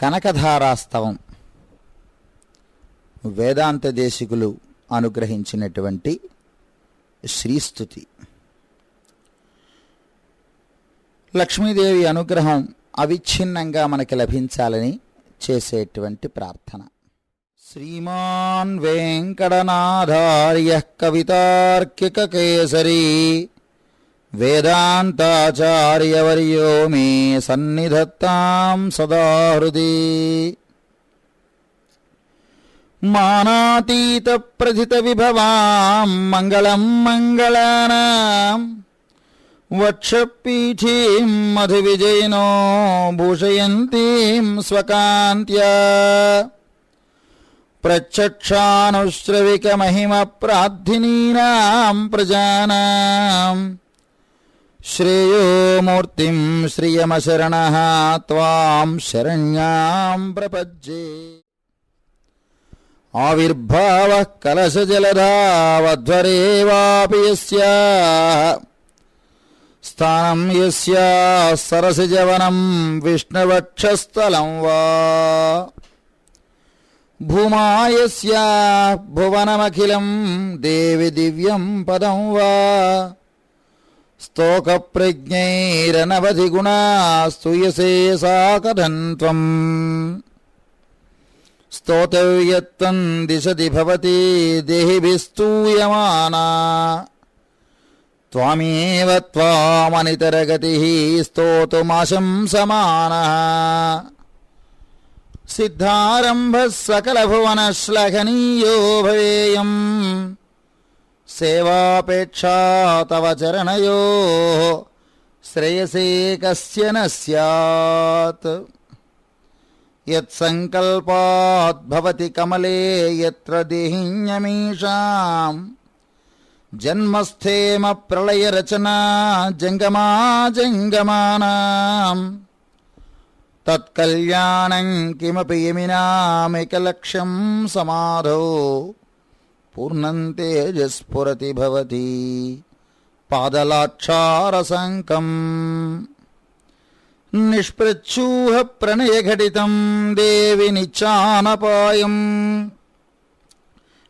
కనకధారాస్తవం. వేదాంత దేశికులు అనుగ్రహించినటువంటి శ్రీస్తుతి. లక్ష్మీదేవి అనుగ్రహం అవిచ్ఛిన్నంగా మనకి లభించాలని చేసేటువంటి ప్రార్థన. శ్రీమాన్ వెంకటనాథార్య కవితార్కిక కేసరి వేదాంతాచార్యవర్యో మే సన్నిధత్తాం సదా హృది మానాతీత ప్రథిత విభవాం మంగళం మంగళానాం వక్షపీఠీం మధు విజయనో భూషయంతీం స్వకాంత్యా శ్రియమశరణ త్వాం శరణ్యాం ప్రపజ్జే ఆవిర్భావ కలశజలధావధ్వరేవాపి యస్యా స్థానం యస్యా సరసిజవనం విష్ణువక్షస్థలం వా భూమా యస్యా భువనమఖిలం దేవి దివ్యం పదం వా స్తోకప్రజ్ఞైరనవధి గుణా స్తూయసే సా స్తోతవ్యత్తం దిశతి భవతి దేహిభిస్తూయమానా త్వామేవ త్వామనితరగతి స్తోతుమాశంసమానः సిద్ధారంభः సకలభువనశ్లఘనీయో భవేయం సేవాపేక్షా తవ చరణయో శ్రేయసే కస్య న స్యాత్ యత్సంకల్పాద్భవతి కమలే యత్ర దేహిన్యమీషాం జన్మస్థేమ ప్రళయరచనా జంగమా జంగమానాం తత్కల్యాణం కిమపి యమినామికలక్ష్యం సమాధౌ పూర్ణం భవతి పాదలాక్షారసంకం నిష్ప్రచ్చూహ ప్రణయఘటితం దేవి నిచ్చానపాయం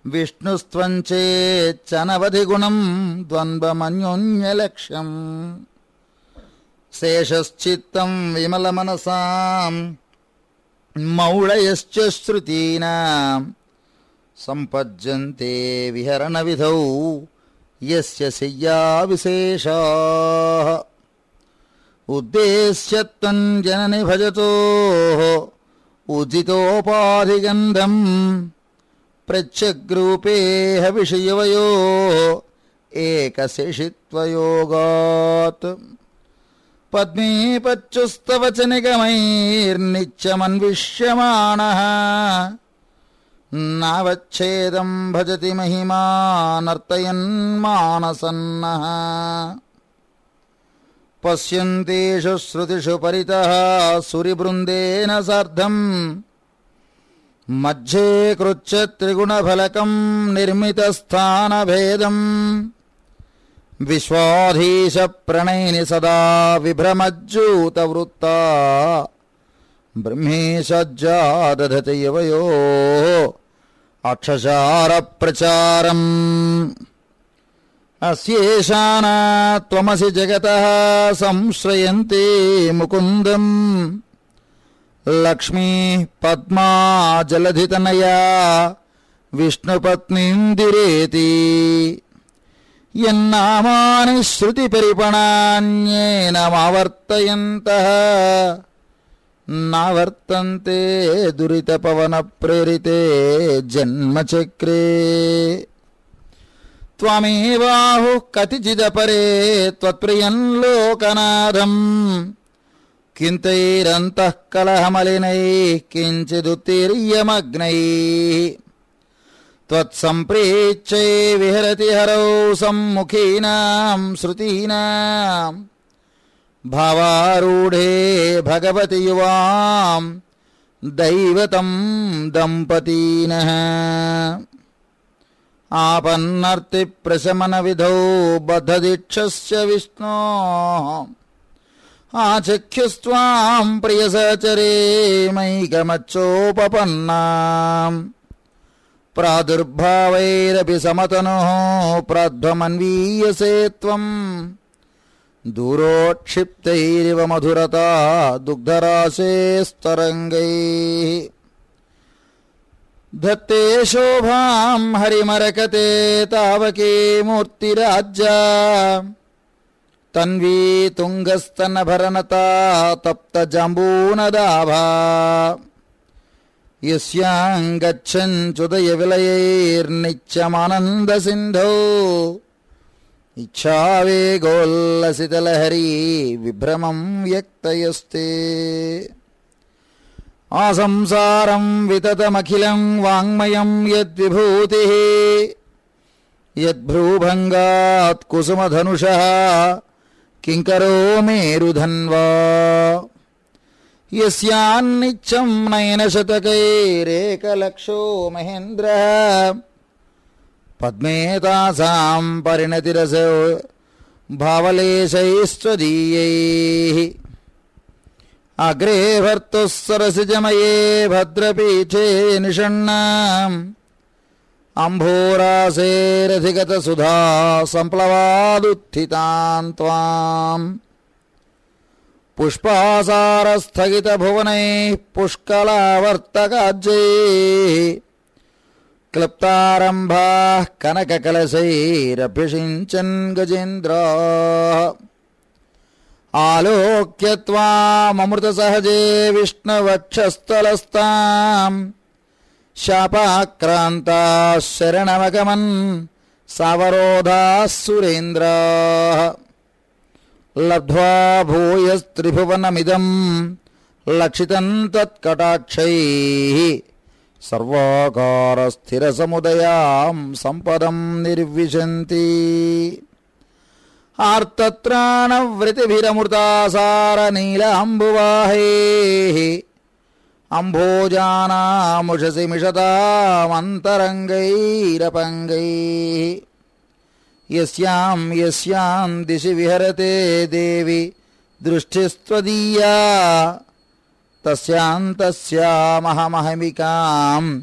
విష్ణుస్త్వంచేచ్చనవధిగుణం ద్వంద్వమన్యోన్యలక్ష్యం శేషశ్చిత్తం విమలమనసాం మౌళయశ్చ శృతీనాం సంపజ్జంతే విహరణ విధౌ యస్య శయ్యా విశేషాః. ఉద్దేశ్యత్వం జనని భజతో ఉదితోపాధిగంధం ప్రత్యగ్రూపేహ విషయవయో ఏకశేషిత్వయోగాత్. పద్మే పచ్చుస్తవచ నిగమైర్నిత్యమన్విష్యమాణः. నావచ్ఛేదం భజతి మహిమా నర్తయన్ పశ్యంతేషు శ్రుతిషు పరిత సురిబృందేన సార్ధం మధ్యే కృచ్య త్రిగుణఫలకం నిర్మితస్థానభేదం. విశ్వాధీశ ప్రణయిని సదా విభ్రమజ్జూతవృత్తా బ్రహ్మేశజ్జాదధతి యవయో. అక్షసార ప్రచారం అస్యేషానా త్వమసి జగత సంశ్రయంతి ముకుందం లక్ష్మీ పద్మా జలధితనయా విష్ణుపత్నిందిరేతి యన్నామాని శృతి పరిపణాన్యేన నావర్తంతే దురిత పవన ప్రేరితే జన్మచక్రే. త్వమేవాహు కతిచిదపరే త్వత్ప్రియం లోకనాథం కింతైరంతః కలహమలినై కించిదుత్తీర్యమగ్నై. త్వత్సంప్రేచ్చై విహరతి హరౌ సమ్ముఖీనాం శృతీనాం. భావారూఢే భగవతి యువాం దైవతం దంపతీనః ఆపన్నర్తి ప్రశమన విధౌ బద్ధదీక్షస్య విష్ణో ఆచఖ్యుస్త్వాం ప్రియసచరే మైకమచ్చోపపన్నాం ప్రాదుర్భావైరపి సమతను ప్రాధ్వమన్వీయసే త్వం దూరోక్షిప్తైరివ మధురతా దుగ్ధరాశేస్తరంగై धत्ते शोभां हरिमरकते तावके मूर्तिराज्या तन्वी तुङ्गस्तनभरनता तप्तजाम्बूनदाभा यस्यां ఇచ్చావేగోల్లసితలహరీ విభ్రమం వ్యక్తయస్తే. ఆ సంసారం వితతమఖిలం వాంగ్మయం యద్విభూతి. యద్భ్రూభంగాత్ కుసుమధనుష. కింకరో మేరుధన్వా. యస్యాన్నిత్యం నయనశతకైరేకలక్షో మహేంద్ర. पद्मेतासां परिणतिरसौ भावलेशैश्वरीयैः अग्रे भर्तुः सरसीजम भद्रपीठे निषण्णाम्। अम्भोरासेरधिगतसुधा सम्प्लवादुत्थितान् त्वाम्। पुष्पासारस्थगितभुवनैः पुष्कलावर्तकाज्यैः। భువనైः పుష్కలావర్తకాజ్యైः క్లుప్తారంభాः కనకకలశైరభ్యషించన్ గజేంద్రాः ఆలోక్య త్వామృతసహజే విష్ణువక్షస్థలస్తాం శాపాక్రాంతా శరణమగమన్ సవరోధాः సురేంద్రా లబ్ధ్వా భూయస్త్రిభువనమిదం లక్షితం తత్కటాక్షైः సర్వాకారస్థిరసముదయాం సంపదం నిర్విశంతి. ఆర్తత్రాణవృతిభిరమృతాసారనీలాంబువాహేः అంభోజానాముషసి మిషతామంతరంగైరపంగైः. యస్యాం యస్యాం దిశి విహరతే तस्यान्तस्यामहमहमिकाम्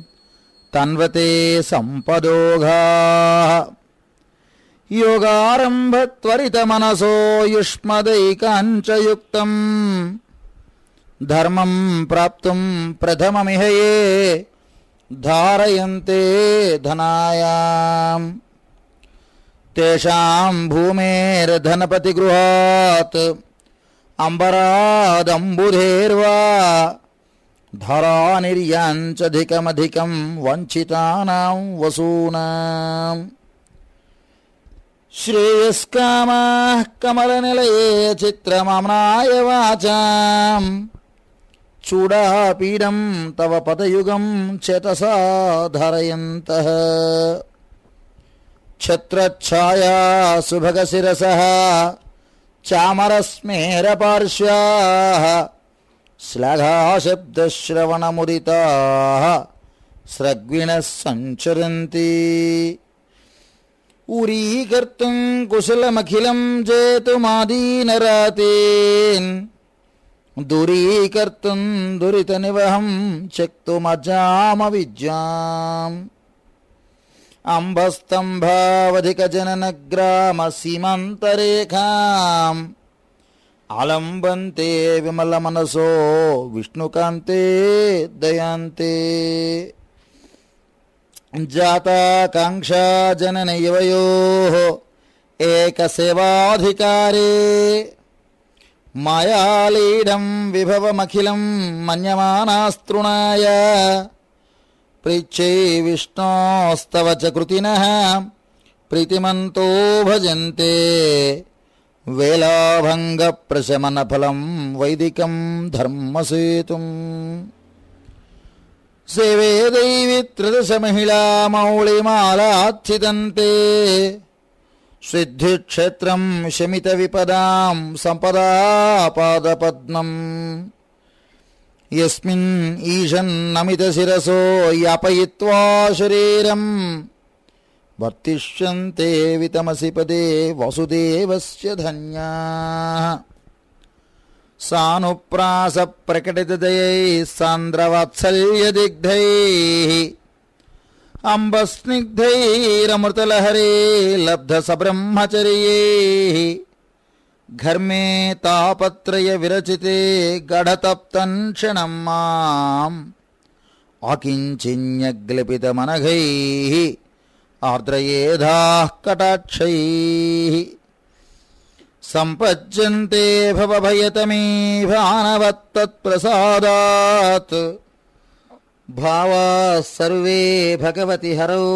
तन्वते सम्पदोघाः। योगारम्भत्वरितमनसो युष्मदैकाञ्च युक्तम् धर्मं प्राप्तुं प्रथममिह ये धारयन्ते धनायाम्। तेषाम् भूमेर्धनपतिगृहात्। అంబరాదంబుధేర్వా ధరా నిర్యాంచధికమధికం వంచితానాం వసూనాం. శ్రేయస్కామా కమలనిలయే చిత్రమమ్నాయ వాచాం. చూడాపీడం తవ పదయుగం చేతసా ధరయంత. ఛత్రఛాయా సుభగశిరసः. चामरस्मेरपार्श्वाः श्लघाशब्दश्रवणमुदिताः स्रग्विणः सञ्चरन्ति। उरीकर्तुं कुशलमखिलं जेतुमादीनरातीन्। दुरीकर्तुं दुरितनिवहं चक्तुमजामविद्याम् విద్యాం అంబస్తంభావధికజననగ్రామ సీమంతరేఖాం ఆలంబంతే విమలమనసో విష్ణుకాంతే దయాంతే. జాతాకాంక్షా జననయవయోः ఏకసేవాధికారే మాయాలీడం విభవమఖిలం మన్యమానాస్తృణాయ ప్రీచ్యై విష్ణోస్తవ చ కృతినः. ప్రీతిమంతో భజంతే. వేలాభంగప్రశమనఫలం వైదికం ధర్మసేతుం. సేవే దైవి త్రిదశ మహిళా మౌళిమాలాచ్చితంతే సిద్ధిక్షేత్రం శమిత విపదాం సంపదాపాదపద్మం. यस्मिन् ईशन्नमितशिरसो यापयित्वा शरीरम् वर्तिष्यन्ते वितमसि पदे वसुदेवस्य धन्याः सानुप्रासप्रकटितदयैः सान्द्रवात्सल्यदिग्धैः अम्बस्निग्धैरमृतलहरे लब्धसब्रह्मचर्यैः घर्मे तापत्रयविरचिते गढतप्तन् क्षणं माम् आकिञ्चिन्यग्लपितमनघैः आर्द्रयेधाः कटाक्षैः सम्पज्यन्ते भवभयतमे भानवत्तत्प्रसादात् भावाः सर्वे भगवति हरौ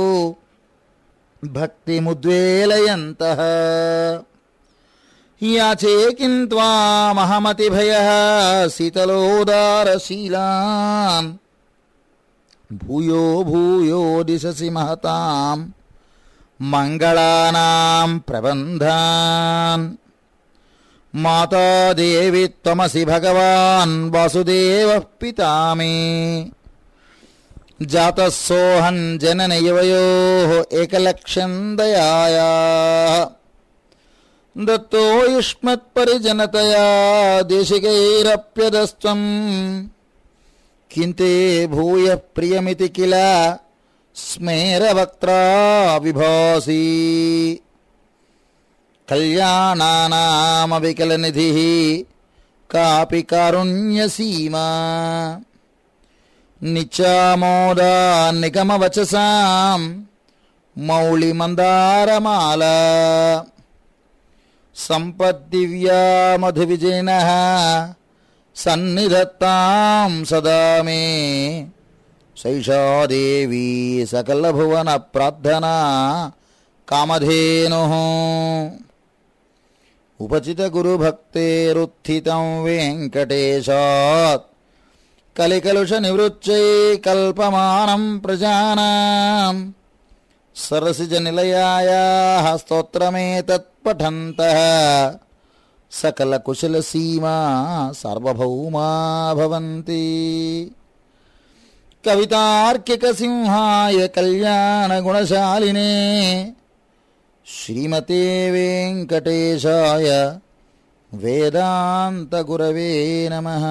भक्तिमुद्वेलयन्तः याचे किं त्वामहमतिभयः शीतलोदारशीलान् भूयो भूयो दिशसि महतां मङ्गलानां प्रबन्धान्। माता देवी त्वमसि भगवान्, वासुदेवः पिता मे जातः सोऽहं जननयुवयोः एकलक्षं दयायाः। దత్తో యుష్మత్పరిజనతయా దేశికైరప్యదస్వం కింతే భూయ ప్రియమితి కిల స్మేరవక్త్రా విభాసి కళ్యాణానామవికలనిధి కాపి కారుణ్యసీమా నిచామోదా నిగమవచసాం మౌళిమందారమాల सम्पद्दिव्या मधुविजयिनः सन्निधत्तां सदा मे सैषा देवी सकलभुवनप्रार्थना कामधेनुः उपचितगुरुभक्तेरुत्थितं वेङ्कटेशात् कलिकलुषनिवृच्चै कल्पमानं प्रजानां सरसिजनिलयायाः పఠంత సకల పఠంతః సకలకుశలసీమా సార్వభౌమా సింహాయ కళ్యాణ గుణశాలినే శ్రీమతే వెంకటేశాయ వేదాంతగురవే నమః